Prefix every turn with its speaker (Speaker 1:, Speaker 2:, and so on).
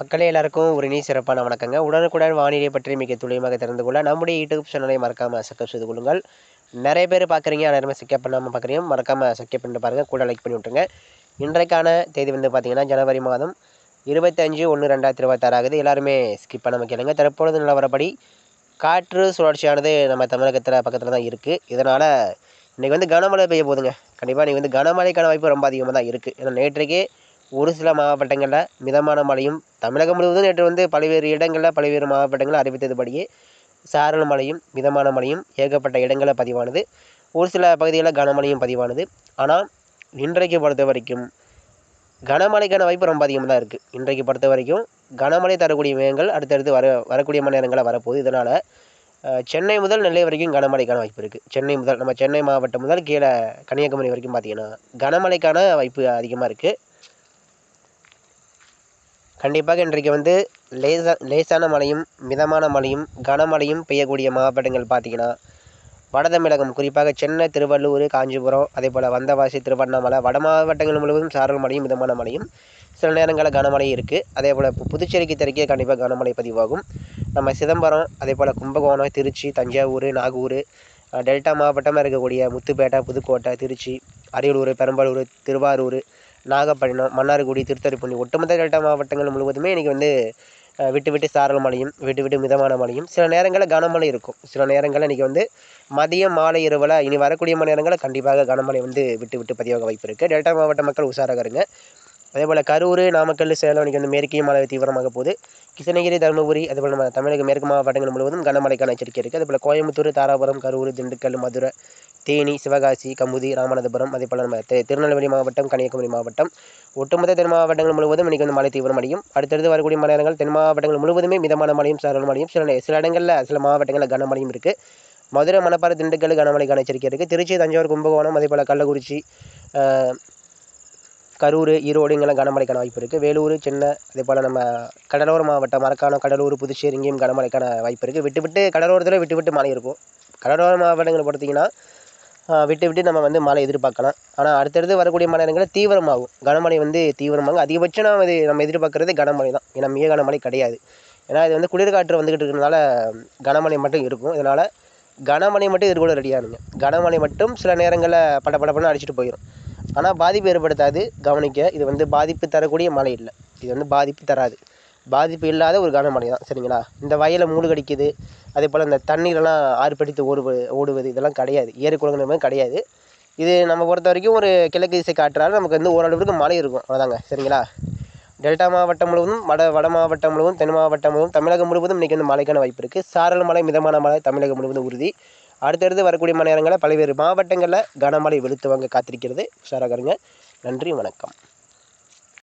Speaker 1: மக்களே எல்லாருக்கும் ஒரு இனி சிறப்பான வணக்கங்க. உடனுக்குடன் வானிலை பற்றி மிக துல்லியமாக தெரிந்து கொள்ள நம்முடைய யூடியூப் சேனலை மறக்காமல் சப்ஸ்கிரைப் செய்து கொள்ளுங்கள். நிறைய பேர் பார்க்குறீங்க எல்லாருமே சப்ஸ்கிரைப் பண்ணாமல் பார்க்குறீங்க மறக்காமல் சப்ஸ்கிரைப் பண்ணிட்டு பாருங்கள் கூட லைக் பண்ணி விட்டுருங்க. இன்றைக்கான தேதி வந்து பார்த்தீங்கன்னா ஜனவரி மாதம் இருபத்தஞ்சு ஒன்று ரெண்டாயிரத்தி இருபத்தாறு ஆகுது. எல்லாருமே ஸ்கிப் பண்ணாமல் கேளுங்க. தற்பொழுது நிலவரப்படி காற்று சுழற்சியானது நம்ம தமிழகத்தில் பக்கத்தில் தான் இருக்குது இதனால் இன்றைக்கி வந்து கனமழை பெய்ய போதுங்க கண்டிப்பாக இன்றைக்கி வந்து கனமழைக்கான வாய்ப்பு ரொம்ப அதிகமாக தான் இருக்குது ஏன்னா நேற்றைக்கே ஒரு சில மாவட்டங்களில் மிதமான மழையும் தமிழகம் முழுவதும் நேற்று வந்து பல்வேறு இடங்களில் பல்வேறு மாவட்டங்களில் அறிவித்ததுபடியே சாரல் மழையும் மிதமான மழையும் ஏகப்பட்ட இடங்களில் பதிவானது. ஒரு சில பகுதிகளில் கனமழையும் பதிவானது. ஆனால் இன்றைக்கு பொறுத்த வரைக்கும் கனமழைக்கான வாய்ப்பு ரொம்ப அதிகமாக தான் இருக்குது இன்றைக்கு பொறுத்த வரைக்கும் கனமழை தரக்கூடிய மேகங்கள் அடுத்தடுத்து வர வரக்கூடிய மணி நேரங்களில் வரப்போகுது. இதனால் சென்னை முதல் நெல்லை வரைக்கும் கனமழைக்கான வாய்ப்பு இருக்குது சென்னை முதல் நம்ம சென்னை மாவட்டம் முதல் கீழே கன்னியாகுமரி வரைக்கும் பார்த்தீங்கன்னா கனமழைக்கான வாய்ப்பு அதிகமாக இருக்குது கண்டிப்பாக இன்றைக்கு வந்து லேசா லேசான மழையும் மிதமான மழையும் கனமழையும் பெய்யக்கூடிய மாவட்டங்கள் பார்த்திங்கன்னா வட தமிழகம் குறிப்பாக சென்னை திருவள்ளூர் காஞ்சிபுரம் அதே போல் வந்தவாசி திருவண்ணாமலை வட மாவட்டங்கள் முழுவதும் சாரல் மழையும் மிதமான மழையும் சில நேரங்களில் கனமழை இருக்குது அதே போல் இப்போ புதுச்சேரிக்கு தெற்கே கண்டிப்பாக கனமழை பதிவாகும். நம்ம சிதம்பரம் அதே போல் கும்பகோணம் திருச்சி தஞ்சாவூர் நாகூர் டெல்டா மாவட்டமாக இருக்கக்கூடிய முத்துப்பேட்டை புதுக்கோட்டை திருச்சி அரியலூர் பெரம்பலூர் திருவாரூர் நாகப்பட்டினம் மன்னார்குடி திருத்துறைப்பூண்டி ஒட்டுமொத்த டெல்டா மாவட்டங்கள் முழுவதுமே இன்றைக்கி வந்து விட்டு விட்டு சாரல் மழையும் விட்டு விட்டு மிதமான மழையும் சில நேரங்களில் கனமழை இருக்கும். சில நேரங்களில் இன்றைக்கி வந்து மதியம் மாலை இரவில் இனி வரக்கூடிய மணி நேரங்களில் கண்டிப்பாக கனமழை வந்து விட்டு விட்டு பதிவாக வாய்ப்பு இருக்குது டெல்டா மாவட்ட மக்கள் உஷாராக இருங்க. அதே போல் கரூர் நாமக்கல் சேலம் இன்றைக்கி வந்து மேற்கே மழை தீவிரமாக போகுது. கிருஷ்ணகிரி தருமபுரி அதேபோல் நம்ம தமிழக மேற்கு மாவட்டங்கள் முழுவதும் கனமழைக்கான எச்சரிக்கை இருக்குது அதேபோல் கோயம்புத்தூர் தாராபுரம் கரூர் திண்டுக்கல் மதுரை தேனி சிவகாசி கமுதி ராமநாதபுரம் அதே போல் நம்ம திருநெல்வேலி மாவட்டம் கன்னியாகுமரி மாவட்டம் ஒட்டுமொத்த தென் மாவட்டங்கள் முழுவதும் இன்றைக்கி வந்து மழை தீவிரமடையும் அடுத்தடுத்து வரக்கூடிய மழை நேரங்கள் தென் மாவட்டங்கள் முழுவதுமே மிதமான மழையும் சாரல் மழையும் சில சில இடங்களில் சில மாவட்டங்களில் கனமழையும் இருக்குது மதுரை மணப்பாறை திண்டுக்கல் கனமழைக்கான எச்சரிக்கை இருக்குது திருச்சி தஞ்சாவூர் கும்பகோணம் அதே போல் கள்ளக்குறிச்சி கரூர் ஈரோடு இங்கெல்லாம் கனமழைக்கான வாய்ப்பு இருக்குது வேலூர் சென்னை அதே போல் நம்ம கடலோர மாவட்டம் மரக்காணம் கடலூர் புதுச்சேரி இங்கேயும் கனமழைக்கான வாய்ப்பு இருக்குது விட்டு விட்டு கடலோரத்தில் விட்டு விட்டு மழை இருக்கும். கடலோர மாவட்டங்களை பார்த்தீங்கன்னா விட்டு விட்டு நம்ம வந்து மழை எதிர்பார்க்கலாம். ஆனால் அடுத்தடுத்து வரக்கூடிய மழை நேரங்களில் தீவிரமாகும். கனமழை வந்து தீவிரமாகும். அதிகபட்சம் நம்ம இது நம்ம எதிர்பார்க்குறது கனமழை தான். ஏன்னா மிக கனமழை கிடையாது. ஏன்னா இது வந்து குளிர்காற்று வந்துக்கிட்டு இருக்கிறதுனால கனமழை மட்டும் இருக்கும். இதனால் கனமழை மட்டும் எதிர்கொள்ள ரெடியானுங்க கனமழை மட்டும் சில நேரங்களில் பட படப்படன்னு அடிச்சுட்டு போயிடும் ஆனால் பாதிப்பு ஏற்படுத்தாது. கவனிக்க இது வந்து பாதிப்பு தரக்கூடிய மழை இல்லை. இது வந்து பாதிப்பு தராது. பாதிப்பு இல்லாத ஒரு கனமழை தான் சரிங்களா? இந்த வயலை மூழ்கடிக்குது அதே போல் இந்த தண்ணீரெல்லாம் ஆர்ப்படித்து ஓடுவது ஓடுவது இதெல்லாம் கிடையாது. ஏரி குளங்கள் கிடையாது. இது நம்ம பொறுத்த வரைக்கும் ஒரு கிழக்கு திசை காற்றால் நமக்கு வந்து ஓரளவுக்கு மழை இருக்கும். அவ்வளோதாங்க சரிங்களா? டெல்டா மாவட்டம் முழுவதும் வட வட மாவட்டம் முழுவதும் தென் மாவட்டம் முழுவதும் தமிழகம் முழுவதும் இன்றைக்கி வந்து மழைக்கான வாய்ப்பு இருக்குது சாரல் மழை மிதமான மழை தமிழகம் முழுவதும் உறுதி. அடுத்தடுத்து வரக்கூடிய மணி நேரங்களில் பல்வேறு மாவட்டங்களில் கனமழை வெளுத்து வாங்க காத்திருக்கிறது. உஷாராக நன்றி வணக்கம்.